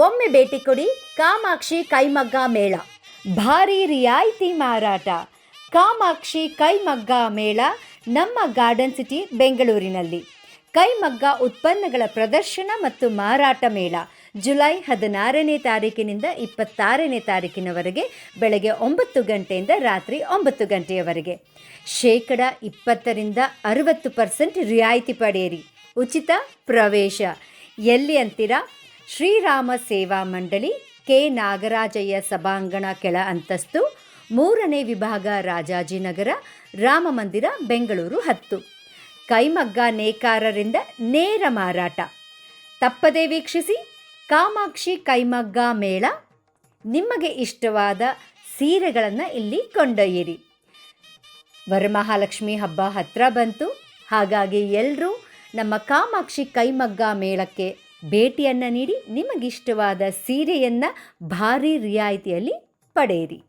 ಒಮ್ಮೆ ಭೇಟಿ ಕೊಡಿ ಕಾಮಾಕ್ಷಿ ಕೈಮಗ್ಗ ಮೇಳ. ಭಾರಿ ರಿಯಾಯಿತಿ ಮಾರಾಟ. ಕಾಮಾಕ್ಷಿ ಕೈಮಗ್ಗ ಮೇಳ ನಮ್ಮ ಗಾರ್ಡನ್ ಸಿಟಿ ಬೆಂಗಳೂರಿನಲ್ಲಿ. ಕೈಮಗ್ಗ ಉತ್ಪನ್ನಗಳ ಪ್ರದರ್ಶನ ಮತ್ತು ಮಾರಾಟ ಮೇಳ. ಜುಲೈ ಹದಿನಾರನೇ ತಾರೀಕಿನಿಂದ ಇಪ್ಪತ್ತಾರನೇ ತಾರೀಕಿನವರೆಗೆ ಬೆಳಗ್ಗೆ ಒಂಬತ್ತು ಗಂಟೆಯಿಂದ ರಾತ್ರಿ ಒಂಬತ್ತು ಗಂಟೆಯವರೆಗೆ. ಶೇಕಡ ಇಪ್ಪತ್ತರಿಂದ ಅರವತ್ತು ಪರ್ಸೆಂಟ್ ರಿಯಾಯಿತಿ ಪಡೆಯಿರಿ. ಉಚಿತ ಪ್ರವೇಶ. ಎಲ್ಲಿ ಅಂತೀರಾ? ಶ್ರೀರಾಮ ಸೇವಾ ಮಂಡಳಿ, ಕೆ. ನಾಗರಾಜಯ್ಯ ಸಭಾಂಗಣ ಕೆಳ ಅಂತಸ್ತು, ಮೂರನೇ ವಿಭಾಗ ರಾಜಾಜಿನಗರ ರಾಮಮಂದಿರ ಬೆಂಗಳೂರು ಹತ್ತು. ಕೈಮಗ್ಗ ನೇಕಾರರಿಂದ ನೇರ ಮಾರಾಟ. ತಪ್ಪದೇ ವೀಕ್ಷಿಸಿ, ಕಾಮಾಕ್ಷಿ ಕೈಮಗ್ಗ ಮೇಳ. ನಿಮಗೆ ಇಷ್ಟವಾದ ಸೀರೆಗಳನ್ನು ಇಲ್ಲಿ ಕೊಂಡೊಯ್ಯಿರಿ. ವರಮಹಾಲಕ್ಷ್ಮಿ ಹಬ್ಬ ಹತ್ರ ಬಂತು. ಹಾಗಾಗಿ ಎಲ್ಲರೂ ನಮ್ಮ ಕಾಮಾಕ್ಷಿ ಕೈಮಗ್ಗ ಮೇಳಕ್ಕೆ ಭೇಟಿಯನ್ನು ನೀಡಿ ನಿಮಗಿಷ್ಟವಾದ ಸೀರೆಯನ್ನು ಭಾರಿ ರಿಯಾಯಿತಿಯಲ್ಲಿ ಪಡೆಯಿರಿ.